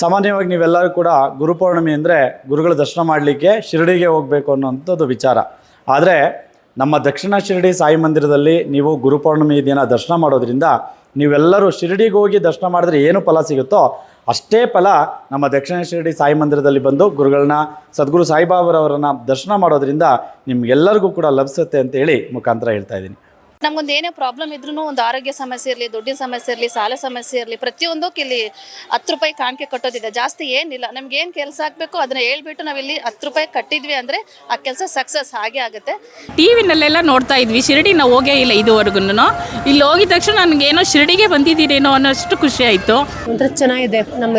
ಸಾಮಾನ್ಯವಾಗಿ ನೀವೆಲ್ಲರೂ ಕೂಡ ಗುರುಪೌರ್ಣಮಿ ಅಂದರೆ ಗುರುಗಳ ದರ್ಶನ ಮಾಡಲಿಕ್ಕೆ ಶಿರಡಿಗೆ ಹೋಗಬೇಕು ಅನ್ನೋಂಥದ್ದು ವಿಚಾರ. ಆದರೆ ನಮ್ಮ ದಕ್ಷಿಣ ಶಿರಡಿ ಸಾಯಿ ಮಂದಿರದಲ್ಲಿ ನೀವು ಗುರುಪೌರ್ಣಮಿ ದಿನ ದರ್ಶನ ಮಾಡೋದ್ರಿಂದ ನೀವೆಲ್ಲರೂ ಶಿರಡಿಗೆ ಹೋಗಿ ದರ್ಶನ ಮಾಡಿದ್ರೆ ಏನು ಫಲ ಸಿಗುತ್ತೋ ಅಷ್ಟೇ ಫಲ ನಮ್ಮ ದಕ್ಷಿಣ ಶಿರಡಿ ಸಾಯಿ ಮಂದಿರದಲ್ಲಿ ಬಂದು ಗುರುಗಳನ್ನ, ಸದ್ಗುರು ಸಾಯಿಬಾಬರವರನ್ನು ದರ್ಶನ ಮಾಡೋದ್ರಿಂದ ನಿಮ್ಗೆಲ್ಲರಿಗೂ ಕೂಡ ಲಭಿಸುತ್ತೆ ಅಂತೇಳಿ ಮುಖಾಂತರ ಹೇಳ್ತಾ ಇದ್ದೀನಿ. ನಮ್ಗೊಂದು ಏನೇ ಪ್ರಾಬ್ಲಮ್ ಇದ್ರೂ ಒಂದು ಆರೋಗ್ಯ ಸಮಸ್ಯೆ ಇರಲಿ ದುಡ್ಡಿನ ಸಮಸ್ಯೆ ಇರಲಿ ಸಾಲ ಸಮಸ್ಯೆ ಇರಲಿ ಪ್ರತಿಯೊಂದಕ್ಕೆ ಇಲ್ಲಿ ಹತ್ತು ರೂಪಾಯಿ ಕಾಣಿಕೆ ಕಟ್ಟೋದಿದೆ. ಜಾಸ್ತಿ ಏನಿಲ್ಲ. ನಮ್ಗೆ ಏನು ಕೆಲಸ ಆಗಬೇಕು ಅದನ್ನ ಹೇಳ್ಬಿಟ್ಟು ನಾವಿಲ್ಲಿ ಹತ್ತು ರೂಪಾಯಿ ಕಟ್ಟಿದ್ವಿ ಅಂದರೆ ಆ ಕೆಲಸ ಸಕ್ಸಸ್ ಹಾಗೆ ಆಗುತ್ತೆ. ಟಿ ವಿನಲ್ಲೆಲ್ಲ ನೋಡ್ತಾ ಇದ್ವಿ. ಶಿರಡಿ ನಾವು ಹೋಗೇ ಇಲ್ಲ ಇದುವರೆಗೂ ಇಲ್ಲಿ ಹೋಗಿದ ತಕ್ಷಣ ನನಗೇನೋ ಶಿರಡಿಗೆ ಬಂದಿದ್ದೀರೇನೋ ಅನ್ನೋಷ್ಟು ಖುಷಿ ಆಯಿತು. ಒಂಥರ ಚೆನ್ನಾಗಿದೆ. ನಮ್ಮ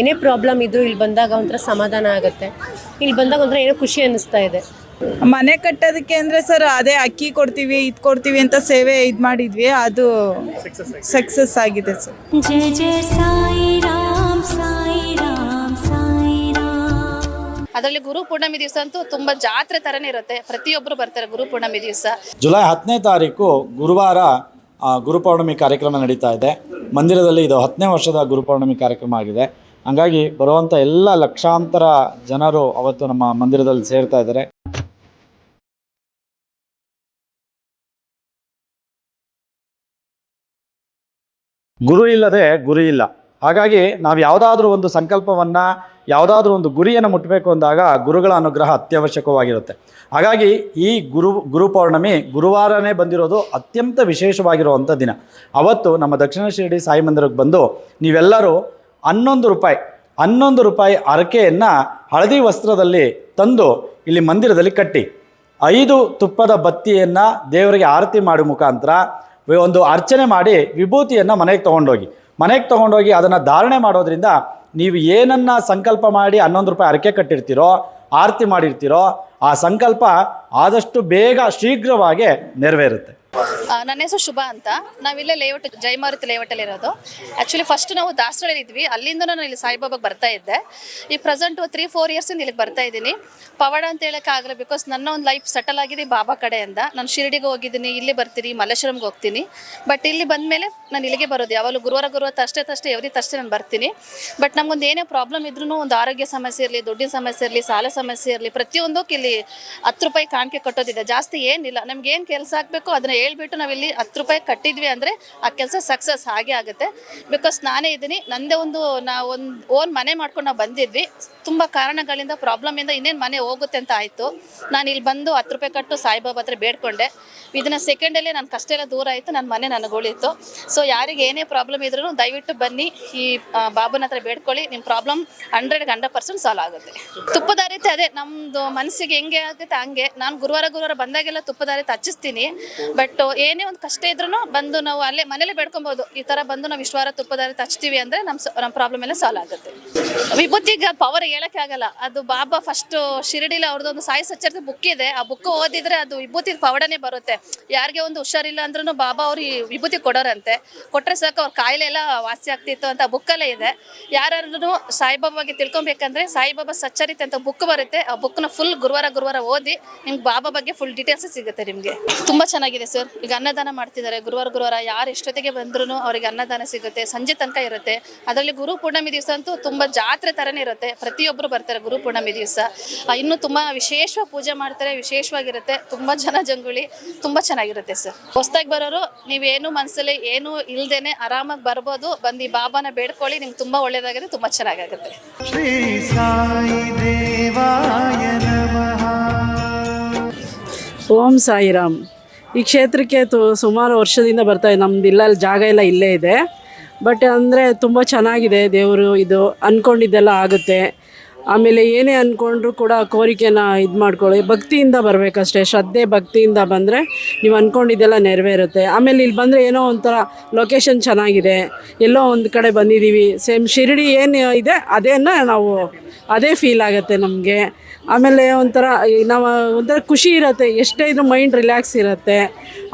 ಏನೇ ಪ್ರಾಬ್ಲಮ್ ಇದ್ರೂ ಇಲ್ಲಿ ಬಂದಾಗ ಒಂಥರ ಸಮಾಧಾನ ಆಗುತ್ತೆ. ಇಲ್ಲಿ ಬಂದಾಗ ಒಂಥರ ಏನೋ ಖುಷಿ ಅನ್ನಿಸ್ತಾ ಇದೆ. ಮನೆ ಕಟ್ಟೋದಕ್ಕೆ ಅಂದರೆ ಸರ್ ಅದೇ ಅಕ್ಕಿ ಕೊಡ್ತೀವಿ ಇದು ಕೊಡ್ತೀವಿ ಅಂತ ಸೇವೆ ಇದು ಮಾಡಿದ್ವಿ. ಅದು ಸಕ್ಸಸ್ ಆಗಿದೆ ಸರ್ ಜಯ ಜಯ ಸಾಯಿ ಅದರಲ್ಲಿ ಗುರು ಪೂರ್ಣಿಮೆ ದಿವಸ ಅಂತೂ ತುಂಬಾ ಜಾತ್ರೆ ತರನೇ ಇರುತ್ತೆ. ಪ್ರತಿಯೊಬ್ಬರು ಬರ್ತಾರೆ ಗುರು ಪೂರ್ಣಿಮೆ ದಿವಸ. ಜುಲೈ ಹತ್ತನೇ ತಾರೀಕು ಗುರುವಾರ ಆ, ಗುರುಪೌರ್ಣಮಿ ಕಾರ್ಯಕ್ರಮ ನಡೀತಾ ಇದೆ. ಮಂದಿರದಲ್ಲಿ ಇದು ಹತ್ತನೇ ವರ್ಷದ ಗುರುಪೂರ್ಣಮಿ ಕಾರ್ಯಕ್ರಮ ಆಗಿದೆ. ಹಂಗಾಗಿ ಬರುವಂಥ ಎಲ್ಲ ಲಕ್ಷಾಂತರ ಜನರು ಅವತ್ತು ನಮ್ಮ ಮಂದಿರದಲ್ಲಿ ಸೇರ್ತಾ ಇದ್ದಾರೆ. ಗುರು ಇಲ್ಲದೆ ಗುರಿ ಇಲ್ಲ. ಹಾಗಾಗಿ ನಾವು ಯಾವುದಾದ್ರೂ ಒಂದು ಸಂಕಲ್ಪವನ್ನು, ಯಾವುದಾದ್ರೂ ಒಂದು ಗುರಿಯನ್ನು ಮುಟ್ಟಬೇಕು ಅಂದಾಗ ಗುರುಗಳ ಅನುಗ್ರಹ ಅತ್ಯವಶ್ಯಕವಾಗಿರುತ್ತೆ. ಹಾಗಾಗಿ ಈ ಗುರು ಗುರು ಪೌರ್ಣಮಿ ಗುರುವಾರನೇ ಬಂದಿರೋದು ಅತ್ಯಂತ ವಿಶೇಷವಾಗಿರುವಂಥ ದಿನ. ಅವತ್ತು ನಮ್ಮ ದಕ್ಷಿಣ ಶಿರಡಿ ಸಾಯಿ ಮಂದಿರಕ್ಕೆ ಬಂದು ನೀವೆಲ್ಲರೂ ಹನ್ನೊಂದು ರೂಪಾಯಿ ಹನ್ನೊಂದು ರೂಪಾಯಿ ಅರಕೆಯನ್ನು ಹಳದಿ ವಸ್ತ್ರದಲ್ಲಿ ತಂದು ಇಲ್ಲಿ ಮಂದಿರದಲ್ಲಿ ಕಟ್ಟಿ. ಐದು ತುಪ್ಪದ ಬತ್ತಿಯನ್ನು ದೇವರಿಗೆ ಆರತಿ ಮಾಡುವ ಮುಖಾಂತರ ಒಂದು ಅರ್ಚನೆ ಮಾಡಿ ವಿಭೂತಿಯನ್ನು ಮನೆಗೆ ತೊಗೊಂಡೋಗಿ. ಮನೆಗೆ ತೊಗೊಂಡೋಗಿ ಅದನ್ನು ಧಾರಣೆ ಮಾಡೋದ್ರಿಂದ ನೀವು ಏನನ್ನು ಸಂಕಲ್ಪ ಮಾಡಿ ಹನ್ನೊಂದು ರೂಪಾಯಿ ಅರಕೆ ಕಟ್ಟಿರ್ತೀರೋ, ಆರತಿ ಮಾಡಿರ್ತೀರೋ, ಆ ಸಂಕಲ್ಪ ಆದಷ್ಟು ಬೇಗ ಶೀಘ್ರವಾಗಿ ನೆರವೇರುತ್ತೆ. ನನ್ನ ಹೆಸರು ಶುಭ ಅಂತ. ನಾವಿಲ್ಲೇ ಲೇಔಟ್ ಜಯಮಾರುತಿ ಲೇಔಟಲ್ಲಿ ಇರೋದು. ಆ್ಯಕ್ಚುಲಿ ಫಸ್ಟ್ ನಾವು ದಾಸರಳ್ಳಿ ಇದ್ವಿ. ಅಲ್ಲಿಂದ ನಾನು ಇಲ್ಲಿ ಸಾಯಿಬಾಬಾಗೆ ಬರ್ತಾ ಇದ್ದೆ. ಈ ಪ್ರೆಸೆಂಟ್ ತ್ರೀ ಫೋರ್ ಇಯರ್ಸಿಂದ ಇಲ್ಲಿಗೆ ಬರ್ತಾ ಇದ್ದೀನಿ. ಪವಾಡ ಅಂತ ಹೇಳಕ್ಕೆ ಆಗಲ್ಲ ಬಿಕಾಸ್ ನನ್ನ ಒಂದು ಲೈಫ್ ಸೆಟಲ್ ಆಗಿದೆ ಬಾಬಾ ಕಡೆ ಅಂತ ನಾನು ಶಿರಡಿಗೆ ಹೋಗಿದ್ದೀನಿ, ಇಲ್ಲಿ ಬರ್ತೀನಿ, ಮಲ್ಲೇಶ್ವರಂಗೆ ಹೋಗ್ತೀನಿ. ಬಟ್ ಇಲ್ಲಿ ಬಂದಮೇಲೆ ನಾನು ಇಲ್ಲಿಗೆ ಬರೋದು. ಯಾವಾಗಲೂ ಗುರುವಾರ ಗುರುವಾರ ತಷ್ಟೇ ತಷ್ಟೇ ಎವ್ರಿ ತಷ್ಟೇ ನಾನು ಬರ್ತೀನಿ. ಬಟ್ ನಮಗೊಂದು ಏನೇ ಪ್ರಾಬ್ಲಮ್ ಇದ್ರೂ ಒಂದು ಆರೋಗ್ಯ ಸಮಸ್ಯೆ ಇರಲಿ, ದುಡ್ಡಿನ ಸಮಸ್ಯೆ ಇರಲಿ, ಸಾಲ ಸಮಸ್ಯೆ ಇರಲಿ ಪ್ರತಿಯೊಂದಕ್ಕೆ ಇಲ್ಲಿ ಹತ್ತು ರೂಪಾಯಿ ಕಾಣಿಕೆ ಕಟ್ಟೋದಿದೆ. ಜಾಸ್ತಿ ಏನಿಲ್ಲ. ನಮ್ಗೆ ಏನು ಕೆಲಸ ಆಗಬೇಕು ಅದನ್ನ ಹೇಳ್ಬಿಟ್ಟು ನಾವಿಲ್ಲಿ ಹತ್ತು ರೂಪಾಯಿ ಕಟ್ಟಿದ್ವಿ ಅಂದರೆ ಆ ಕೆಲಸ ಸಕ್ಸಸ್ ಹಾಗೆ ಆಗುತ್ತೆ. ಬಿಕಾಸ್ ನಾನೇ ಇದ್ದೀನಿ, ನಂದೇ ಒಂದು ನಾವು ಒಂದು ಓನ್ ಮನೆ ಮಾಡ್ಕೊಂಡು ನಾವು ಬಂದಿದ್ವಿ. ತುಂಬ ಕಾರಣಗಳಿಂದ ಪ್ರಾಬ್ಲಮಿಂದ ಇನ್ನೇನು ಮನೆ ಹೋಗುತ್ತೆ ಅಂತ ಆಯಿತು. ನಾನು ಇಲ್ಲಿ ಬಂದು ಹತ್ತು ರೂಪಾಯಿ ಕಟ್ಟು ಸಾಯಿಬಾಬಾ ಹತ್ರ ಬೇಡ್ಕೊಂಡೆ. ಇದನ್ನ ಸೆಕೆಂಡಲ್ಲೇ ನನ್ನ ಕಷ್ಟ ಎಲ್ಲ ದೂರ ಆಯಿತು ನನ್ನ ಮನೆ ನನಗೆ ಉಳಿತು. ಸೊ ಯಾರಿಗೆ ಏನೇ ಪ್ರಾಬ್ಲಮ್ ಇದ್ರೂ ದಯವಿಟ್ಟು ಬನ್ನಿ, ಈ ಬಾಬುನ ಹತ್ರ ಬೇಡ್ಕೊಳ್ಳಿ. ನಿಮ್ಮ ಪ್ರಾಬ್ಲಮ್ ಹಂಡ್ರೆಡ್ಗೆ ಹಂಡ್ರೆಡ್ ಪರ್ಸೆಂಟ್ ಸಾಲ್ವ್ ಆಗುತ್ತೆ. ತುಪ್ಪದಾರಿತೆ ಅದೇ ನಮ್ಮದು ಮನಸ್ಸಿಗೆ ಹೆಂಗೆ ಆಗುತ್ತೆ ಹಂಗೆ. ನಾನು ಗುರುವಾರ ಗುರುವಾರ ಬಂದಾಗೆಲ್ಲ ತುಪ್ಪದಾರಿತೆ ಹಚ್ಚಿಸ್ತೀನಿ. ಬಟ್ ಏನೇ ಒಂದು ಕಷ್ಟ ಇದ್ರೂ ಬಂದು ನಾವು ಅಲ್ಲೇ ಮನೇಲಿ ಬೇಡ್ಕೊಬಹುದು ಈ ತರ ಬಂದು ನಾವು ಇಷ್ಟವಾರ ತುಪ್ಪದಲ್ಲಿ ತಚ್ತೀವಿ ಅಂದ್ರೆ ನಮ್ ನಮ್ಮ ಪ್ರಾಬ್ಲಮ್ ಎಲ್ಲ ಸಾಲ್ವ್ ಆಗುತ್ತೆ. ವಿಭೂತಿಗೆ ಪವರ್ ಹೇಳಕ್ಕೆ ಆಗಲ್ಲ. ಅದು ಬಾಬಾ ಫಸ್ಟ್ ಶಿರಡಿಲಿ ಅವ್ರದ್ದೊಂದು ಸಾಯಿ ಸಚ್ಚರದ ಬುಕ್ ಇದೆ. ಆ ಬುಕ್ ಓದಿದ್ರೆ ಅದು ವಿಭೂತಿ ಪವಡನೆ ಬರುತ್ತೆ. ಯಾರಿಗೆ ಒಂದು ಹುಷಾರಿಲ್ಲ ಅಂದ್ರೂ ಬಾಬಾ ಅವ್ರು ವಿಭೂತಿ ಕೊಡೋರಂತೆ. ಕೊಟ್ಟರೆ ಸಾಕು, ಅವ್ರ ಕಾಯಿಲೆ ಎಲ್ಲ ವಾಸಿ ಆಗ್ತಿತ್ತು ಅಂತ ಬುಕ್ಕಲ್ಲೇ ಇದೆ. ಯಾರು ಸಾಯಿಬಾಬಾ ಬಗ್ಗೆ ತಿಳ್ಕೊಬೇಕಂದ್ರೆ ಸಾಯಿಬಾಬಾ ಸಚ್ಚರಿತ ಅಂತ ಬುಕ್ ಬರುತ್ತೆ. ಆ ಬುಕ್ನ ಫುಲ್ ಗುರುವಾರ ಗುರುವಾರ ಓದಿ ನಿಮ್ಗೆ ಬಾಬಾ ಬಗ್ಗೆ ಫುಲ್ ಡೀಟೇಲ್ಸ್ ಸಿಗುತ್ತೆ ನಿಮಗೆ. ತುಂಬಾ ಚೆನ್ನಾಗಿದೆ ಸರ್ ಈಗ ಅನ್ನದಾನ ಮಾಡ್ತಿದ್ದಾರೆ. ಗುರುವಾರ ಗುರುವಾರ ಯಾರು ಎಷ್ಟೊತ್ತಿಗೆ ಬಂದ್ರೂ ಅವ್ರಿಗೆ ಅನ್ನದಾನ ಸಿಗುತ್ತೆ. ಸಂಜೆ ತನಕ ಇರುತ್ತೆ. ಅದರಲ್ಲಿ ಗುರು ಪೂರ್ಣಮಿ ದಿವಸ ಅಂತೂ ತುಂಬ ಜಾತ್ರೆ ತರನೇ ಇರುತ್ತೆ. ಪ್ರತಿಯೊಬ್ಬರು ಬರ್ತಾರೆ ಗುರು ಪೂರ್ಣಮಿ ದಿವಸ. ಇನ್ನೂ ತುಂಬಾ ವಿಶೇಷವಾಗಿ ಪೂಜೆ ಮಾಡ್ತಾರೆ. ವಿಶೇಷವಾಗಿರುತ್ತೆ. ತುಂಬ ಜನ ಜಂಗುಳಿ. ತುಂಬಾ ಚೆನ್ನಾಗಿರುತ್ತೆ ಸರ್. ಹೊಸ್ದಾಗಿ ಬರೋರು ನೀವೇನು ಮನಸ್ಸಲ್ಲಿ ಏನು ಇಲ್ದೇನೆ ಆರಾಮಾಗಿ ಬರ್ಬೋದು. ಬಂದು ಬಾಬಾನ ಬೇಡ್ಕೊಳ್ಳಿ. ನಿಮ್ಗೆ ತುಂಬ ಒಳ್ಳೇದಾಗುತ್ತೆ. ತುಂಬ ಚೆನ್ನಾಗಾಗುತ್ತೆ. ಶ್ರೀ ಸಾಯಿ ದೇವಾಯ ಓಂ ಸಾಯಿರಾಮ್. ಈ ಕ್ಷೇತ್ರಕ್ಕೆ ತು, ಸುಮಾರು ವರ್ಷದಿಂದ ಬರ್ತಾಯಿದೆ ನಮ್ದು ಇಲ್ಲ ಜಾಗ ಎಲ್ಲ ಇಲ್ಲೇ ಇದೆ. ಬಟ್ ಅಂದರೆ ತುಂಬ ಚೆನ್ನಾಗಿದೆ ದೇವರು ಇದು. ಅಂದ್ಕೊಂಡಿದ್ದೆಲ್ಲ ಆಗುತ್ತೆ. ಆಮೇಲೆ ಏನೇ ಅಂದ್ಕೊಂಡ್ರೂ ಕೂಡ ಕೋರಿಕೆನ ಇದು ಮಾಡ್ಕೊಳ್ಳಿ. ಭಕ್ತಿಯಿಂದ ಬರಬೇಕಷ್ಟೇ. ಶ್ರದ್ಧೆ, ಭಕ್ತಿಯಿಂದ ಬಂದರೆ ನೀವು ಅಂದ್ಕೊಂಡಿದ್ದೆಲ್ಲ ನೆರವೇರುತ್ತೆ. ಆಮೇಲೆ ಇಲ್ಲಿ ಬಂದರೆ ಏನೋ ಒಂಥರ ಲೊಕೇಶನ್ ಚೆನ್ನಾಗಿದೆ. ಎಲ್ಲೋ ಒಂದು ಕಡೆ ಬಂದಿದ್ದೀವಿ. ಸೇಮ್ ಶಿರಡಿ ಏನು ಇದೆ, ಅದೇನ ನಾವು, ಅದೇ ಫೀಲ್ ಆಗುತ್ತೆ ನಮಗೆ. ಆಮೇಲೆ ಒಂಥರ ನಾವು ಒಂಥರ ಖುಷಿ ಇರುತ್ತೆ, ಎಷ್ಟೇ ಇದ್ರೂ ಮೈಂಡ್ ರಿಲ್ಯಾಕ್ಸ್ ಇರುತ್ತೆ.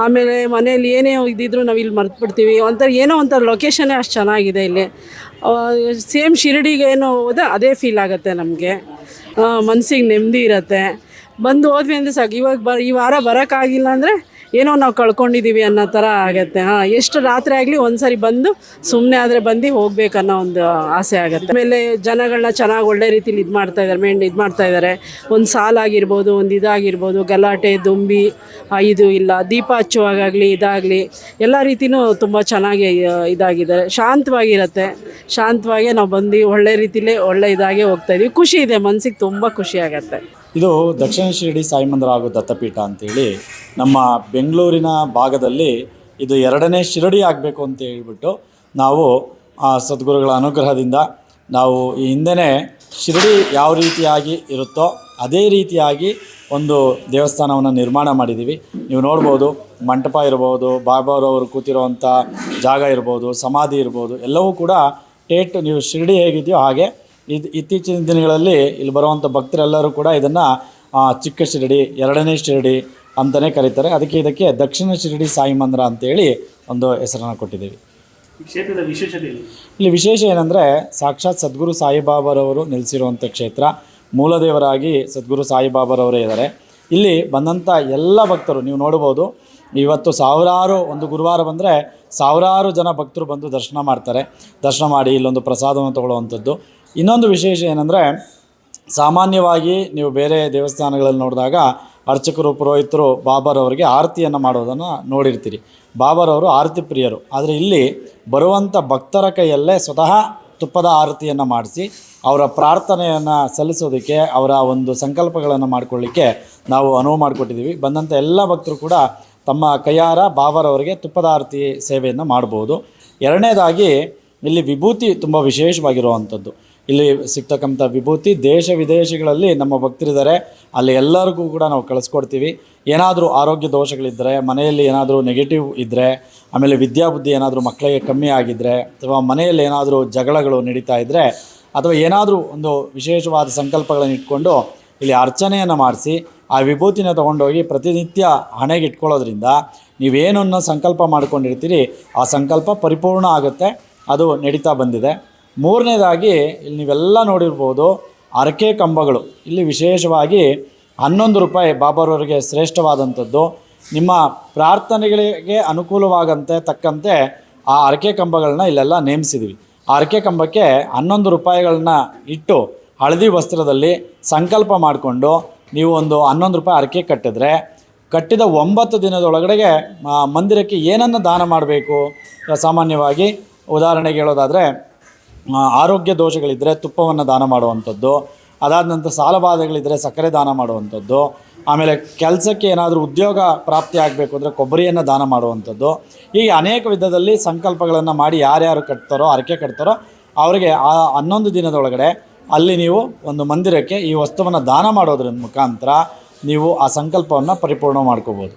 ಆಮೇಲೆ ಮನೇಲಿ ಏನೇ ಇದ್ದಿದ್ರು ನಾವು ಇಲ್ಲಿ ಮರ್ತ್ಬಿಡ್ತೀವಿ ಒಂಥರ ಏನೋ ಒಂಥರ ಲೊಕೇಶನ್ನೇ ಅಷ್ಟು ಚೆನ್ನಾಗಿದೆ ಇಲ್ಲಿ. ಸೇಮ್ ಶಿರಡಿಗೆ ಏನೋ ಹೋದ ಅದೇ ಫೀಲ್ ಆಗುತ್ತೆ ನಮಗೆ. ಮನಸ್ಸಿಗೆ ನೆಮ್ಮದಿ ಇರುತ್ತೆ. ಬಂದು ಹೋದ್ವಿ ಅಂದರೆ ಸಾಕು. ಇವಾಗ ಬ ಈ ವಾರ ಬರೋಕ್ಕಾಗಿಲ್ಲ ಅಂದರೆ ಏನೋ ನಾವು ಕಳ್ಕೊಂಡಿದ್ದೀವಿ ಅನ್ನೋ ಥರ ಆಗುತ್ತೆ. ಹಾಂ, ಎಷ್ಟು ರಾತ್ರಿ ಆಗಲಿ ಒಂದ್ಸರಿ ಬಂದು ಸುಮ್ಮನೆ ಆದರೆ ಬಂದು ಹೋಗ್ಬೇಕನ್ನೋ ಒಂದು ಆಸೆ ಆಗುತ್ತೆ. ಆಮೇಲೆ ಜನಗಳನ್ನ ಚೆನ್ನಾಗಿ ಒಳ್ಳೆ ರೀತಿಲಿ ಇದು ಮಾಡ್ತಾ ಇದ್ದಾರೆ ಮೇಂಡ್ ಇದು ಮಾಡ್ತಾ ಇದ್ದಾರೆ ಒಂದು ಸಾಲಾಗಿರ್ಬೋದು ಒಂದು ಇದಾಗಿರ್ಬೋದು, ಗಲಾಟೆ, ದುಂಬಿ ಇದು ಇಲ್ಲ. ದೀಪ ಹಚ್ಚುವಾಗಲಿ ಇದಾಗಲಿ, ಎಲ್ಲ ರೀತಿನೂ ತುಂಬ ಚೆನ್ನಾಗಿ ಇದಾಗಿದ್ದಾರೆ. ಶಾಂತವಾಗಿರುತ್ತೆ. ಶಾಂತವಾಗಿ ನಾವು ಬಂದು ಒಳ್ಳೆ ರೀತಿಲೇ ಒಳ್ಳೆ ಇದಾಗೆ ಹೋಗ್ತಾ ಇದೀವಿ. ಖುಷಿ ಇದೆ, ಮನ್ಸಿಗೆ ತುಂಬ ಖುಷಿ ಆಗತ್ತೆ. ಇದು ದಕ್ಷಿಣ ಶಿರಡಿ ಸಾಯಿ ಮಂದಿರ ಹಾಗೂ ದತ್ತಪೀಠ ಅಂತೇಳಿ ನಮ್ಮ ಬೆಂಗಳೂರಿನ ಭಾಗದಲ್ಲಿ ಇದು ಎರಡನೇ ಶಿರಡಿ ಆಗಬೇಕು ಅಂತ ಹೇಳ್ಬಿಟ್ಟು ನಾವು, ಆ, ಸದ್ಗುರುಗಳ ಅನುಗ್ರಹದಿಂದ ನಾವು ಈ ಹಿಂದೆನೇ ಶಿರಡಿ ಯಾವ ರೀತಿಯಾಗಿ ಇರುತ್ತೋ ಅದೇ ರೀತಿಯಾಗಿ ಒಂದು ದೇವಸ್ಥಾನವನ್ನು ನಿರ್ಮಾಣ ಮಾಡಿದ್ದೀವಿ. ನೀವು ನೋಡ್ಬೋದು, ಮಂಟಪ ಇರ್ಬೋದು ಬಾಬಾರವರು ಕೂತಿರೋವಂಥ ಜಾಗ ಇರ್ಬೋದು, ಸಮಾಧಿ ಇರ್ಬೋದು, ಎಲ್ಲವೂ ಕೂಡ ಟೇಟ್ ನೀವು ಶಿರಡಿ ಹೇಗಿದೆಯೋ ಹಾಗೆ ಇದು ಇತ್ತೀಚಿನ ದಿನಗಳಲ್ಲಿ ಇಲ್ಲಿ ಬರುವಂಥ ಭಕ್ತರೆಲ್ಲರೂ ಕೂಡ ಇದನ್ನು ಚಿಕ್ಕ ಶಿರಡಿ ಎರಡನೇ ಶಿರಡಿ ಅಂತಲೇ ಕರೀತಾರೆ. ಅದಕ್ಕೆ ಇದಕ್ಕೆ ದಕ್ಷಿಣ ಶಿರಡಿ ಸಾಯಿ ಮಂದಿರ ಅಂತೇಳಿ ಒಂದು ಹೆಸರನ್ನು ಕೊಟ್ಟಿದ್ದೀವಿ. ಕ್ಷೇತ್ರದ ವಿಶೇಷತೆ ಇಲ್ಲಿ ವಿಶೇಷ ಏನಂದರೆ ಸಾಕ್ಷಾತ್ ಸದ್ಗುರು ಸಾಯಿಬಾಬಾರವರು ನೆಲೆಸಿರುವಂಥ ಕ್ಷೇತ್ರ. ಮೂಲದೇವರಾಗಿ ಸದ್ಗುರು ಸಾಯಿಬಾಬಾರವರೇ ಇದ್ದಾರೆ. ಇಲ್ಲಿ ಬಂದಂಥ ಎಲ್ಲ ಭಕ್ತರು ನೀವು ನೋಡ್ಬೋದು ಇವತ್ತು ಸಾವಿರಾರು ಒಂದು ಗುರುವಾರ ಬಂದರೆ ಸಾವಿರಾರು ಜನ ಭಕ್ತರು ಬಂದು ದರ್ಶನ ಮಾಡ್ತಾರೆ. ದರ್ಶನ ಮಾಡಿ ಇಲ್ಲೊಂದು ಪ್ರಸಾದವನ್ನು ತಗೊಳ್ಳುವಂಥದ್ದು. ಇನ್ನೊಂದು ವಿಶೇಷ ಏನಂದರೆ, ಸಾಮಾನ್ಯವಾಗಿ ನೀವು ಬೇರೆ ದೇವಸ್ಥಾನಗಳಲ್ಲಿ ನೋಡಿದಾಗ ಅರ್ಚಕರು, ಪುರೋಹಿತರು ಅವರಿಗೆ ಆರತಿಯನ್ನು ಮಾಡೋದನ್ನು ನೋಡಿರ್ತೀರಿ. ಬಾಬರವರು ಆರತಿ ಪ್ರಿಯರು. ಆದರೆ ಇಲ್ಲಿ ಬರುವಂಥ ಭಕ್ತರ ಕೈಯಲ್ಲೇ ಸ್ವತಃ ತುಪ್ಪದ ಆರತಿಯನ್ನು ಮಾಡಿಸಿ, ಅವರ ಪ್ರಾರ್ಥನೆಯನ್ನು ಸಲ್ಲಿಸೋದಕ್ಕೆ, ಅವರ ಒಂದು ಸಂಕಲ್ಪಗಳನ್ನು ಮಾಡಿಕೊಳ್ಳಿಕ್ಕೆ ನಾವು ಅನುವು ಮಾಡಿಕೊಟ್ಟಿದ್ದೀವಿ. ಬಂದಂಥ ಎಲ್ಲ ಭಕ್ತರು ಕೂಡ ತಮ್ಮ ಕೈಯಾರ ಬಾಬರವರಿಗೆ ತುಪ್ಪದ ಆರತಿ ಸೇವೆಯನ್ನು ಮಾಡ್ಬೋದು. ಎರಡನೇದಾಗಿ, ಇಲ್ಲಿ ವಿಭೂತಿ ತುಂಬ ವಿಶೇಷವಾಗಿರುವಂಥದ್ದು. ಇಲ್ಲಿ ಸಿಗ್ತಕ್ಕಂಥ ವಿಭೂತಿ ದೇಶ ವಿದೇಶಗಳಲ್ಲಿ ನಮ್ಮ ಭಕ್ತರಿದ್ದಾರೆ. ಅಲ್ಲಿ ಎಲ್ಲರಿಗೂ ಕೂಡ ನಾವು ಕಳಿಸ್ಕೊಡ್ತೀವಿ. ಏನಾದರೂ ಆರೋಗ್ಯ ದೋಷಗಳಿದ್ದರೆ ಮನೆಯಲ್ಲಿ ಏನಾದರೂ ನೆಗೆಟಿವ್ ಇದ್ದರೆ ಆಮೇಲೆ ವಿದ್ಯಾಬುದ್ಧಿ ಏನಾದರೂ ಮಕ್ಕಳಿಗೆ ಕಮ್ಮಿ ಆಗಿದ್ದರೆ ಅಥವಾ ಮನೆಯಲ್ಲಿ ಏನಾದರೂ ಜಗಳಗಳು ನಡೀತಾ ಇದ್ದರೆ ಅಥವಾ ಏನಾದರೂ ಒಂದು ವಿಶೇಷವಾದ ಸಂಕಲ್ಪಗಳನ್ನು ಇಟ್ಕೊಂಡು ಇಲ್ಲಿ ಅರ್ಚನೆಯನ್ನು ಮಾಡಿಸಿ, ಆ ವಿಭೂತಿನ ತೊಗೊಂಡೋಗಿ ಪ್ರತಿನಿತ್ಯ ಹಣೆಗೆ ಇಟ್ಕೊಳ್ಳೋದ್ರಿಂದ ನೀವೇನನ್ನು ಸಂಕಲ್ಪ ಮಾಡ್ಕೊಂಡಿರ್ತೀರಿ, ಆ ಸಂಕಲ್ಪ ಪರಿಪೂರ್ಣ ಆಗುತ್ತೆ, ಅದು ನಡೀತಾ ಬಂದಿದೆ. ಮೂರನೇದಾಗಿ ಇಲ್ಲಿ ನೀವೆಲ್ಲ ನೋಡಿರ್ಬೋದು ಅರಕೆ ಕಂಬಗಳು. ಇಲ್ಲಿ ವಿಶೇಷವಾಗಿ ಹನ್ನೊಂದು ರೂಪಾಯಿ ಬಾಬಾರವರಿಗೆ ಶ್ರೇಷ್ಠವಾದಂಥದ್ದು. ನಿಮ್ಮ ಪ್ರಾರ್ಥನೆಗಳಿಗೆ ಅನುಕೂಲವಾಗಂತೆ ತಕ್ಕಂತೆ ಆ ಅರಕೆ ಕಂಬಗಳನ್ನ ಇಲ್ಲೆಲ್ಲ ನೇಮಿಸಿದ್ದೀವಿ ಆ ಅರಕೆ ಕಂಬಕ್ಕೆ ಹನ್ನೊಂದು ರೂಪಾಯಿಗಳನ್ನ ಇಟ್ಟು ಹಳದಿ ವಸ್ತ್ರದಲ್ಲಿ ಸಂಕಲ್ಪ ಮಾಡಿಕೊಂಡು ನೀವು ಒಂದು ಹನ್ನೊಂದು ರೂಪಾಯಿ ಅರಕೆ ಕಟ್ಟಿದ್ರೆ, ಕಟ್ಟಿದ ಒಂಬತ್ತು ದಿನದೊಳಗಡೆಗೆ ಮಂದಿರಕ್ಕೆ ಏನನ್ನು ದಾನ ಮಾಡಬೇಕು? ಸಾಮಾನ್ಯವಾಗಿ ಉದಾಹರಣೆಗೆ ಹೇಳೋದಾದರೆ ಆರೋಗ್ಯ ದೋಷಗಳಿದ್ದರೆ ತುಪ್ಪವನ್ನು ದಾನ ಮಾಡುವಂಥದ್ದು, ಅದಾದ ನಂತರ ಸಾಲಬಾಧೆಗಳಿದ್ದರೆ ಸಕ್ಕರೆ ದಾನ ಮಾಡುವಂಥದ್ದು, ಆಮೇಲೆ ಕೆಲಸಕ್ಕೆ ಏನಾದರೂ ಉದ್ಯೋಗ ಪ್ರಾಪ್ತಿ ಆಗಬೇಕು ಅಂದರೆ ಕೊಬ್ಬರಿಯನ್ನು ದಾನ ಮಾಡುವಂಥದ್ದು, ಹೀಗೆ ಅನೇಕ ವಿಧದಲ್ಲಿ ಸಂಕಲ್ಪಗಳನ್ನು ಮಾಡಿ ಯಾರ್ಯಾರು ಕಟ್ತಾರೋ ಅರಕೆ ಕಟ್ತಾರೋ, ಅವರಿಗೆ ಆ ಹನ್ನೊಂದು ದಿನದೊಳಗಡೆ ಅಲ್ಲಿ ನೀವು ಒಂದು ಮಂದಿರಕ್ಕೆ ಈ ವಸ್ತುವನ್ನು ದಾನ ಮಾಡೋದ್ರ ಮುಖಾಂತರ ನೀವು ಆ ಸಂಕಲ್ಪವನ್ನು ಪರಿಪೂರ್ಣ ಮಾಡ್ಕೋಬೋದು.